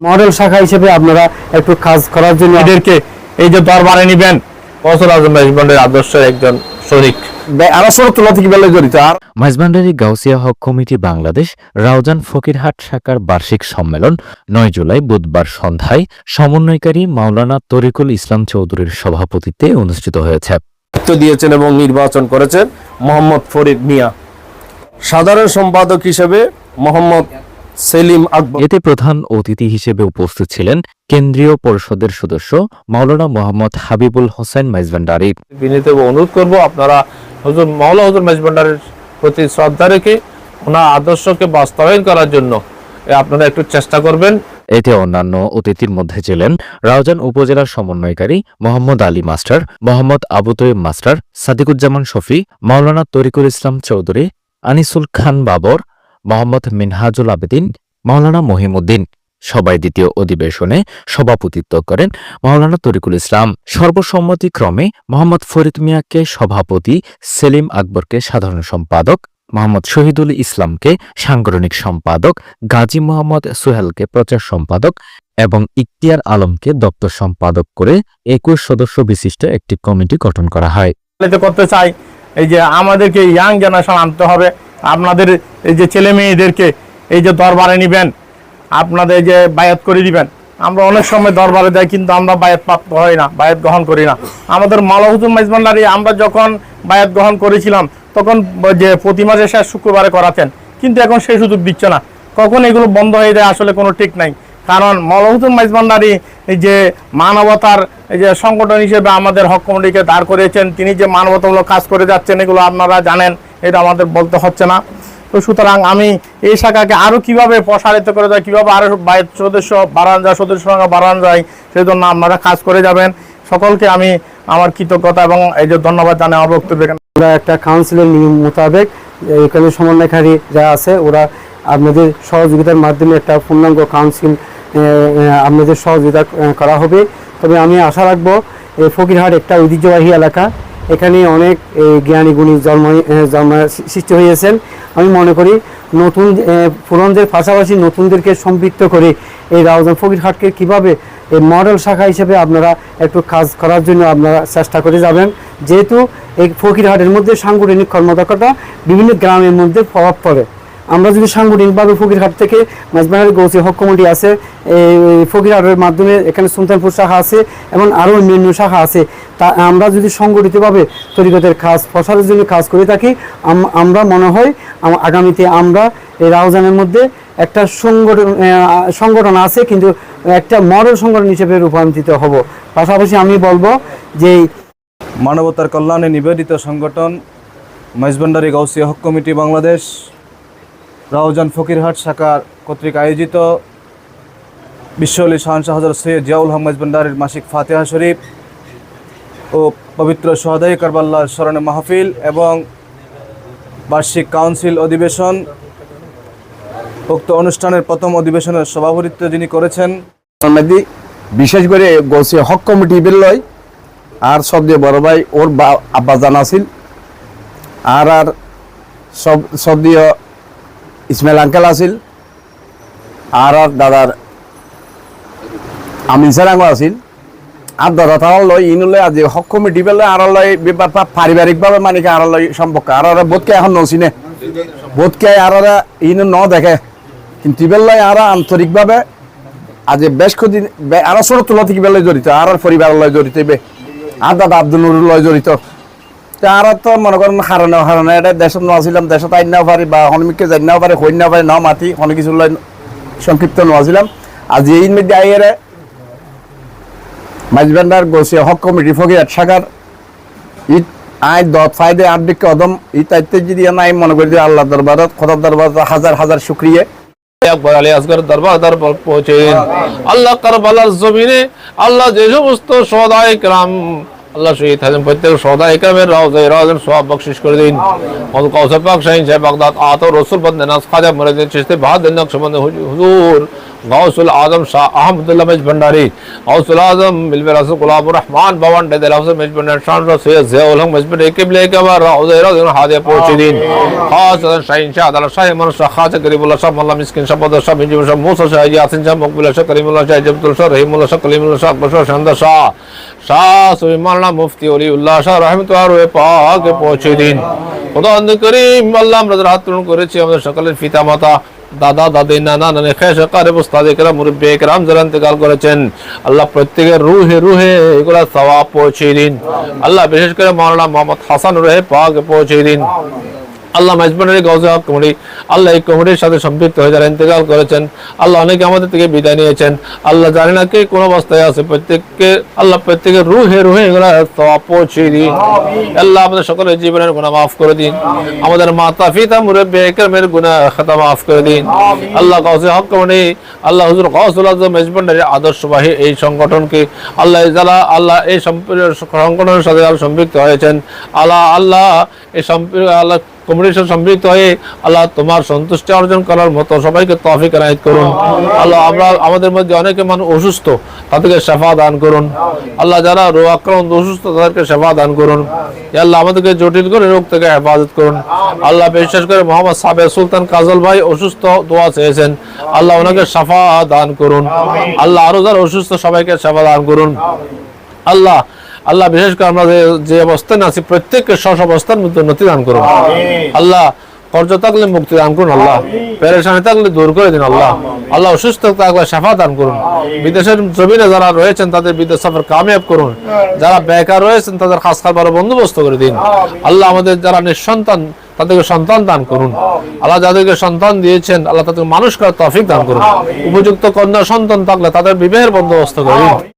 Model শাখা হিসেবে আপনারা একটু কাজ করার জন্য এদেরকে এই যে দরবারে নিবেন কৌশল আজম মেজবান্ডের আদর্শের একজন শরিক। মাইজবান্ডারি গাউসিয়া হক কমিটি বাংলাদেশ রাউজান ফকিরহাট শাখার বার্ষিক সম্মেলন নয় জুলাই বুধবার সন্ধ্যায় সমন্বয়কারী মাওলানা তরিকুল ইসলাম চৌধুরীর সভাপতিত্বে অনুষ্ঠিত হয়েছে। দিয়েছেন এবং নির্বাচন করেছেন মোহাম্মদ ফরিদ মিয়া। সাধারণ সম্পাদক হিসেবে মোহাম্মদ সেলিম আকবর। এতে প্রধান অতিথি হিসেবে উপস্থিত ছিলেন কেন্দ্রীয় পরিষদের সদস্য মাওলানা মোহাম্মদ হাবিবুল হোসেন মাইজবান্ডারি বিনীত অনুরোধ করব আপনারা হুজুর মহলা হুজুর মেজবান্ডারের প্রতি শ্রদ্ধা রেখে ওনার আদর্শকে বাস্তবায়ন করার জন্য এ আপনারা একটু চেষ্টা করবেন। এতে অন্যান্য অতিথির মধ্যে ছিলেন রাউজান উপজেলার সমন্বয়কারী মোহাম্মদ আলী মাস্টার মোহাম্মদ আবু তৈব মাস্টার সাদিকুজ্জামান শফি মাওলানা তরিকুল ইসলাম চৌধুরী আনিসুল খান বাবর মোহাম্মদ মিনহাজুল আবেদিন, মাওলানা মহিমুদ্দিন। সবাই দ্বিতীয় অধিবেশনে সভাপতিত্ব করেন মাওলানা তরিকুল ইসলাম। সর্বসম্মতিক্রমে মোহাম্মদ ফরিদ মিয়াকে সভাপতি, সেলিম আকবরকে সাধারণ সম্পাদক, মোহাম্মদ শহীদুল ইসলামকে সাংগঠনিক সম্পাদক, গাজী মোহাম্মদ সোহেলকে প্রচার সম্পাদক এবং ইখতিয়ার আলমকে দপ্তর সম্পাদক করে একুশ সদস্য বিশিষ্ট একটি কমিটি গঠন করা হয়। করতে চাই, এই যে আমাদেরকে ইয়াং জেনারেশন আনতে হবে। আপনাদের এই যে ছেলে মেয়েদেরকে এই যে দরবারে নিবেন, আপনাদের যে বায়াত করে দিবেন। আমরা অনেক সময় দরবারে যাই কিন্তু আমরা বায়াত প্রাপ্ত হই না, বায়াত গ্রহণ করি না। আমাদের মালাহুতুল মাইজমান্ডারি আমরা যখন বায়াত গ্রহণ করেছিলাম, তখন যে প্রতি মাসে শেষ শুক্রবারে করাতেন। কিন্তু এখন সেই সুযোগ দিচ্ছে না। কখন এগুলো বন্ধ হয়ে যায় আসলে কোনো ঠিক নাই। কারণ মলহুতুল মাইজমান্ডারি যে মানবতার যে সংগঠন হিসেবে আমাদের হক কমিটিকে দাঁড় করেছেন তিনি যে মানবতামূলক কাজ করে যাচ্ছেন, এগুলো আপনারা জানেন। এটা আমাদের বলতে হচ্ছে না। তো সুতরাং আমি এই শাখাকে আরও কীভাবে প্রসারিত করে যায়, কীভাবে আরও বাইর সদস্য বাড়ান যায়, সদস্য সংখ্যা বাড়ানো যায় সেই জন্য আপনারা কাজ করে যাবেন। সকলকে আমি আমার কৃতজ্ঞতা এবং এই যে ধন্যবাদ জানাই আমার বক্তব্য আমরা একটা কাউন্সিলের নিয়ম মোতাবেক এখানে সমন্বয়কারী যারা আছে, ওরা আপনাদের সহযোগিতার মাধ্যমে একটা পূর্ণাঙ্গ কাউন্সিল আপনাদের সহযোগিতা করা হবে। তবে আমি আশা রাখব ফকিরহাট একটা ঐতিহ্যবাহী এলাকা। এখানে অনেক জ্ঞানী গুণী জন্ম জন্ম সৃষ্টি হয়েছেন আমি মনে করি নতুন পুরনদের পাশাপাশি নতুনদেরকে সম্পৃক্ত করে এই রাউজান ফকিরহাটকে কীভাবে এই মডেল শাখা হিসেবে আপনারা একটু কাজ করার জন্য আপনারা চেষ্টা করে যাবেন। যেহেতু এই ফকিরহাটের মধ্যে সাংগঠনিক কর্মদক্ষতা বিভিন্ন গ্রামের মধ্যে প্রভাব পড়ে। আমরা যদি সাংগঠনিকভাবে ফকিরহাট থেকে মাঝবাহার গৌসি হক কমিটি আছে, এই ফকিরহাটের মাধ্যমে এখানে সুলতানপুর শাখা আছে এবং আরও অন্যান্য শাখা আছে, তা আমরা যদি সংগঠিতভাবে তরিকতের কাজ, প্রসারের জন্য কাজ করে থাকি, আম- আমরা মনে হয় আগামীতে আমরা এই রাউজানের মধ্যে একটা সংগঠন সংগঠন আছে, কিন্তু একটা মডেল সংগঠন হিসেবে রূপান্তরিত হব। পাশাপাশি আমি বলব যে মানবতার কল্যাণে নিবেদিত সংগঠন মাইজবান্ডারি গাউসিয়া হক কমিটি বাংলাদেশ রাউজান ফকিরহাট শাখার কর্তৃক আয়োজিত বিশ্বলি শাহানশাহ হজরত সৈয়দ জিয়াউল হক মাইজবান্ডারির মাসিক ফাতেহা শরীফ ও পবিত্র সোহাদাই কারবাল্লার স্মরণে মাহফিল এবং বার্ষিক কাউন্সিল অধিবেশন, উক্ত অনুষ্ঠানের প্রথম অধিবেশনের সভাপতিত্ব যিনি করেছেন। বিশেষ করে গৌসি হক কমিটি বেরলয়, আর সব দিয়ে বড় ভাই, ওর বা আব্বা জান আছিল, আর আর সব সব দিয়ে ইসমাইল আঙ্কেল আছিল, আর আর দাদার আমিন সারাঙ্গ আছিল। আর দাদা তারা লয় ইন লয় আজি হক কমিটি বেলয় আর লয় ব্যাপার পারিবারিকভাবে মানে কি আর লয় সম্পর্ক। আর ওরা বোধকে এখন নচিনে বোধকে আর ইন ন দেখে। কিন্তু ইবেলয় আর আন্তরিকভাবে আজ বেশ কদিন আরও তোলা থেকে বেলায় জড়িত, আর পরিবার লয় জড়িত আর দাদা আব্দুল নুরুল লয় জড়িত। তা আর তো মনে করেন হারানো হারানো। এটা দেশত দেশত আইন পারি বা পারি হইন পারি মাতি কিছু লয় সংক্ষিপ্ত এই মধ্যে আইয়েরে গোসিয়া হক কমিটি ইট আই দত ফায়দে আব্দিক কদম ই তাইতে যদি নাই মনে করি আল্লাহ দরবারত খোদার দরবার হাজার হাজার শুক্রিয়া আল্লাহ জমিনে আল্লাহ যে সমস্ত সদায় গ্রাম আল্লাহ শহীদ হাজম প্রত্যেক সদা গ্রামের রাউজাই রাউজান সব বকশিশ করে দিন। মত কৌসর পাক শাহিন সাহেব, বাগদাদ, আত রসুল বন্দে নাস, খাজা মরে দিন চিস্তে বাহাদ দিন নকশবন্দ হুজুর। गौसुल आजम शाह अहमदुल्ला मेज भंडारी गौसुल आजम मिलवे रसूल गुलाम रहमान भवन दे दिल हसन मेज भंडारी शान रसूल ज़ियाउल हक मेज भंडारी किबले के बार राउज़ राउज़ हादे पहुंचे दिन खास शाहीन शाह अदल शाह मन शाह खास गरीबुल्लाह शाह मल्ला मिस्किन शाह बदर शाह मिजी शाह मूसा शाह यासिन शाह मकबुल्लाह शाह करीमुल्लाह शाह जबतुल शाह रहीमुल्लाह शाह कलीमुल्लाह शाह अकबर शाह शानदार शाह শাহ সুবিমানা মুফতি অলিউল্লাহ শাহ রহমতুল্লাহ পাকে পৌঁছে দিন খোদা করিম আল্লাহ আমরা যারা হাত তুলন করেছি আমাদের সকলের পিতা মাতা দাদা, দাদি, নানা, নানি, খেস, কারে, বুস্তাদে কেরাম মুরব্বী কেরাম যারা ইন্তেকাল করেছেন। আল্লাহ প্রত্যেকের রুহে রুহে এগুলা সওয়াব পৌঁছে দিন। আল্লাহ বিশেষ করে মাওলানা মোহাম্মদ হাসান রুহে পাগ পৌঁছে দিন। আল্লাহ মাইজবানের গৌজা কমিটি আল্লাহ এই কমিটির সাথে সম্পৃক্ত হয়ে যারা ইন্তেকাল করেছেন আল্লাহ অনেকে আমাদের থেকে বিদায় নিয়েছেন। আল্লাহ জানি না কে কোন অবস্থায় আছে প্রত্যেককে আল্লাহ প্রত্যেকের রুহে রুহে এগুলা সওয়াব দিন। আল্লাহ আমাদের সকলের জীবনের গুনাহ মাফ করে দিন। আমাদের মাতা পিতা মুরব্বী একরামের গুনাহ খাতা মাফ করে দিন। আল্লাহ গৌজা হক কমিটি আল্লাহ হুজুর গৌসুল আজম মেজবান্ডারের আদর্শবাহী এই সংগঠনকে আল্লাহ যারা আল্লাহ এই সংগঠনের সাথে সম্পৃক্ত হয়েছেন আল্লাহ আল্লাহ এই সম্পৃক্ত আল্লাহ সাথে সম্পৃক্ত হয়ে আল্লাহ তোমার সন্তুষ্টি অর্জন করার মতো সবাইকে তফিক এনায়ত করুন। আল্লাহ আমরা আমাদের মধ্যে অনেকে মানুষ অসুস্থ তাদেরকে সেফা দান করুন। আল্লাহ যারা রোগ আক্রান্ত অসুস্থ তাদেরকে সেবা দান করুন। আল্লাহ আমাদেরকে জটিল করে রোগ থেকে হেফাজত করুন। আল্লাহ বিশেষ করে মোহাম্মদ সাবে সুলতান কাজল ভাই অসুস্থ দোয়া চেয়েছেন। আল্লাহ ওনাকে সাফা দান করুন। আল্লাহ আরও যারা অসুস্থ সবাইকে সেবা দান করুন। আল্লাহ আল্লাহ বিশেষ করে আমরা যে- অবস্থানে আছি প্রত্যেককে স্ব অবস্থার মধ্যে উন্নতি দান করুন। আল্লাহ কর্জ থাকলে মুক্তি দান করুন আল্লাহ পেরেশানি থাকলে দূর করে দিন আল্লাহ। আল্লাহ অসুস্থ থাকলে সাফা দান করুন। বিদেশের জমিনে যারা রয়েছেন তাদের বিদেশ সফর কামিয়াব করুন। যারা বেকার রয়েছেন তাদের খাস খাবার বন্দোবস্ত করে দিন। আল্লাহ আমাদের যারা নিঃসন্তান তাদেরকে সন্তান দান করুন। আল্লাহ যাদেরকে সন্তান দিয়েছেন আল্লাহ তাদেরকে মানুষ করার তফিক দান করুন। উপযুক্ত কন্যা সন্তান থাকলে তাদের বিবাহের বন্দোবস্ত করে দিন।